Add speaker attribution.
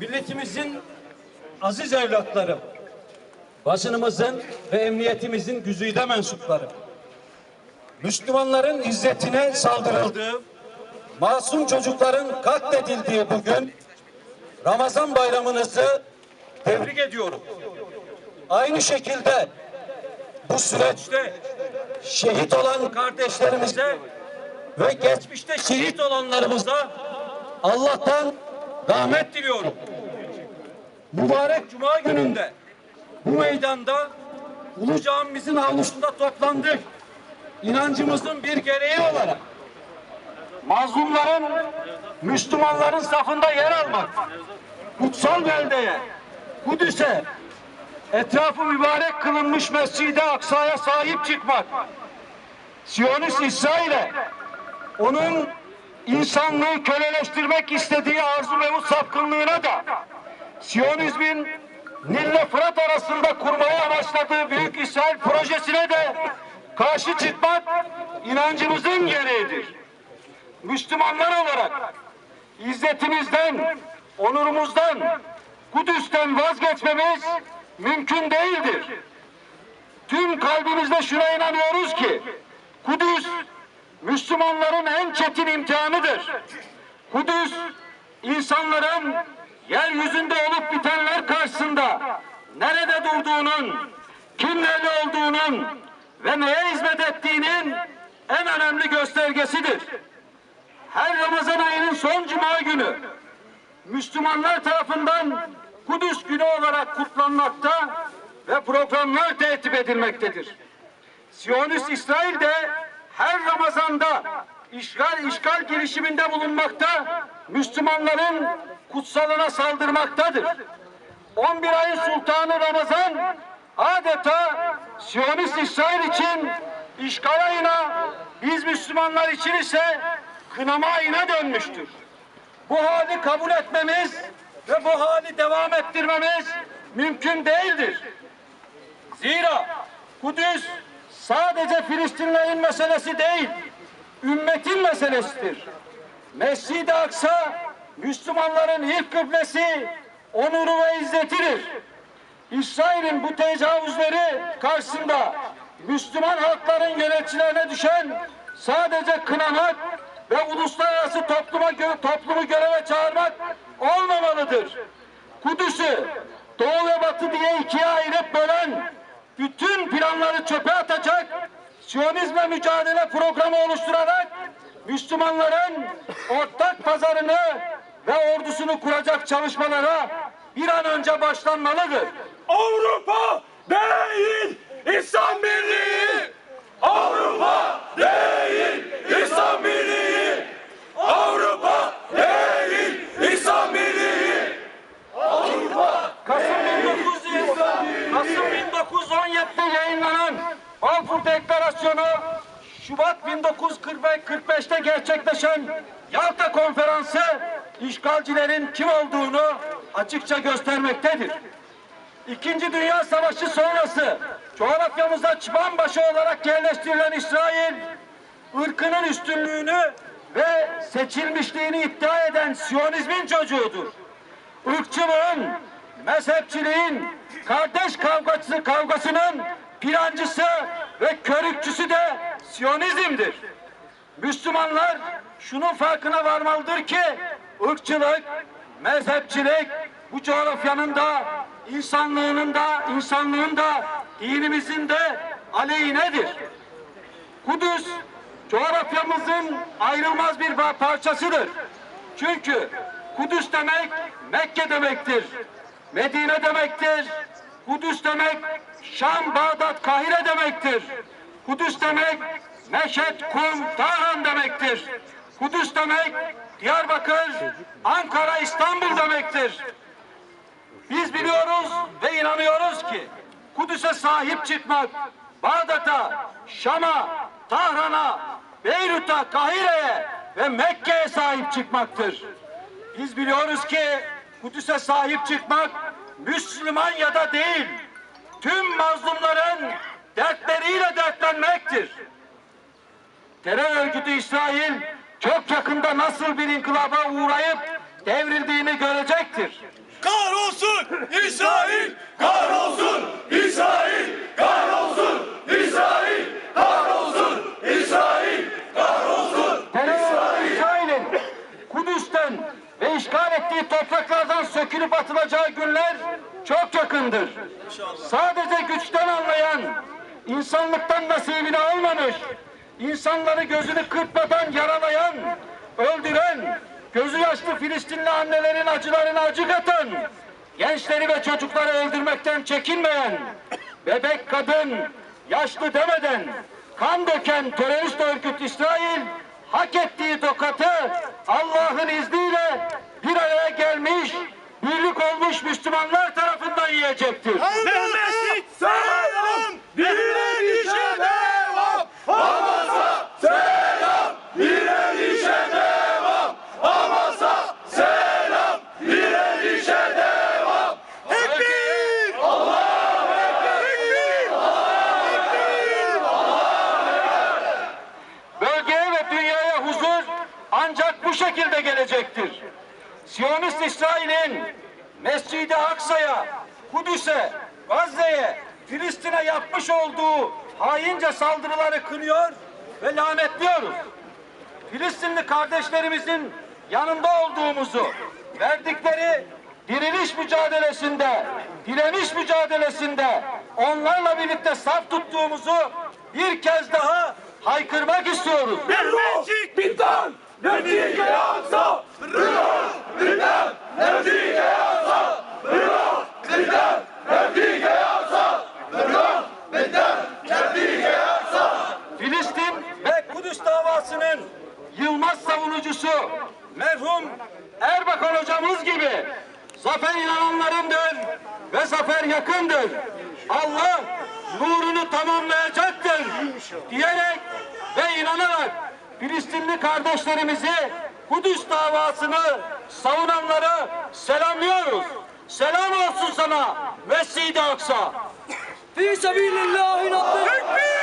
Speaker 1: milletimizin aziz evlatları, basınımızın ve emniyetimizin güzide mensupları, Müslümanların izzetine saldırıldığı, masum çocukların katledildiği bugün Ramazan bayramınızı tebrik ediyorum. Aynı şekilde bu süreçte şehit olan kardeşlerimize ve geçmişte şehit olanlarımıza Allah'tan rahmet diliyorum. Mübarek Cuma gününde bu meydanda Ulu Camimizin avlusunda toplandık. İnancımızın bir gereği olarak mazlumların, Müslümanların safında yer almak, kutsal beldeye, Kudüs'e, etrafı mübarek kılınmış Mescid-i Aksa'ya sahip çıkmak, Siyonist İsrail'e, onun insanlığı köleleştirmek istediği arzu ve sapkınlığına da, Siyonizmin Nil'le Fırat arasında kurmayı amaçladığı Büyük İsrail projesine de karşı çıkmak inancımızın gereğidir. Müslümanlar olarak izzetimizden, onurumuzdan, Kudüs'ten vazgeçmemiz mümkün değildir. Tüm kalbimizle şuna inanıyoruz ki Kudüs Müslümanların en çetin imtihanıdır. Kudüs insanların yeryüzünde olup bitenler karşısında nerede durduğunun, kimlerle olduğunun ve neye hizmet ettiğinin en önemli göstergesidir. Her Ramazan ayının son cuma günü Müslümanlar tarafından Kudüs günü olarak kutlanmakta ve programlar tertip edilmektedir. Siyonist İsrail de her Ramazan'da işgal işgal girişiminde bulunmakta, Müslümanların kutsalına saldırmaktadır. 11 ayın sultanı Ramazan adeta Siyonist İsrail için işgal ayına, biz Müslümanlar için ise kınama ayına dönmüştür. Bu hali kabul etmemiz ve bu hali devam ettirmemiz mümkün değildir. Zira Kudüs sadece Filistinlerin meselesi değil, ümmetin meselesidir. Mescid-i Aksa Müslümanların ilk kıblesi, onuru ve izzetidir. İsrail'in bu tecavüzleri karşısında Müslüman halkların yöneticilerine düşen sadece kınamak ve uluslararası topluma gö toplumu göreve çağırmak olmamalıdır. Kudüs'ü Doğu ve Batı diye ikiye ayırıp bölen bütün planları çöpe atacak Siyonizme mücadele programı oluşturarak Müslümanların ortak pazarını ve ordusunu kuracak çalışmalara bir an önce başlanmalıdır.
Speaker 2: Avrupa değil İslam Birliği. Avrupa değil İslam Birliği. Avrupa değil İslam Birliği.
Speaker 1: Kasım 1900 Kasım 1917'de yayınlanan Balfour Deklarasyonu Şubat 1945'te gerçekleşen Yalta Konferansı işgalcilerin kim olduğunu açıkça göstermektedir. İkinci Dünya Savaşı sonrası coğrafyamıza çıbanbaşı olarak yerleştirilen İsrail, ırkının üstünlüğünü ve seçilmişliğini iddia eden Siyonizmin çocuğudur. Irkçılığın, mezhepçiliğin, kardeş kavgası, kavgasının plancısı ve körükçüsü de Siyonizmdir. Müslümanlar şunun farkına varmalıdır ki ırkçılık, mezhepçilik bu coğrafyanın da insanlığının da insanlığın da dinimizin de aleyhinedir. Kudüs coğrafyamızın ayrılmaz bir parçasıdır. Çünkü Kudüs demek Mekke demektir. Medine demektir. Kudüs demek Şam, Bağdat, Kahire demektir. Kudüs demek Meşet, Kum, Tahran demektir. Kudüs demek Diyarbakır, Ankara, İstanbul demektir. Biz biliyoruz ve inanıyoruz ki Kudüs'e sahip çıkmak, Bağdat'a, Şam'a, Tahran'a, Beyrut'a, Kahire'ye ve Mekke'ye sahip çıkmaktır. Biz biliyoruz ki Kudüs'e sahip çıkmak Müslüman ya da değil, tüm mazlumların dertleriyle dertlenmektir. Terör örgütü İsrail çok yakında nasıl bir inkılaba uğrayıp devrildiğini görecektir.
Speaker 2: Kahrolsun İsrail! Kahrolsun İsrail! Kahrolsun İsrail! Kahrolsun İsrail! Kahrolsun!
Speaker 1: Terör İsrail'in Kudüs'ten ve işgal ettiği topraklardan sökülüp atılacağı günler çok yakındır. Sadece güçten anlayan, insanlıktan nasibini almamış, insanları gözünü kırpmadan yaralayan, öldüren, gözü yaşlı Filistinli annelerin acılarına acı katan, gençleri ve çocukları öldürmekten çekinmeyen, bebek kadın, yaşlı demeden kan döken terörist örgüt İsrail hak ettiği tokatı Allah'ın izniyle bir araya gelmiş, olmuş Müslümanlar tarafından yiyecektir.
Speaker 2: Mehmet selam! Direnişe devam! Hamas'a selam! Direnişe devam! Hamas'a selam! Direnişe devam! Tekbir! Allahu Ekber! Tekbir!
Speaker 1: Bölgeye ve dünyaya huzur ancak bu şekilde gelecektir. Siyonist İsrail'in Mescid-i Aksa'ya, Kudüs'e, Gazze'ye, Filistin'e yapmış olduğu haince saldırıları kınıyor ve lanetliyoruz. Filistinli kardeşlerimizin yanında olduğumuzu, verdikleri diriliş mücadelesinde, direniş mücadelesinde onlarla birlikte saf tuttuğumuzu bir kez daha haykırmak istiyoruz.
Speaker 2: Mehmetçik Bintan! Nedige Aksa! Rıdvan!
Speaker 1: kurucusu merhum Erbakan hocamız gibi zafer inananlarındır ve zafer yakındır. Allah nurunu tamamlayacaktır diyerek ve inanarak Filistinli kardeşlerimizi Kudüs davasını savunanlara selamlıyoruz. Selam olsun sana Mescid-i Aksa.
Speaker 3: Fî sebîlillâhin
Speaker 2: adlı.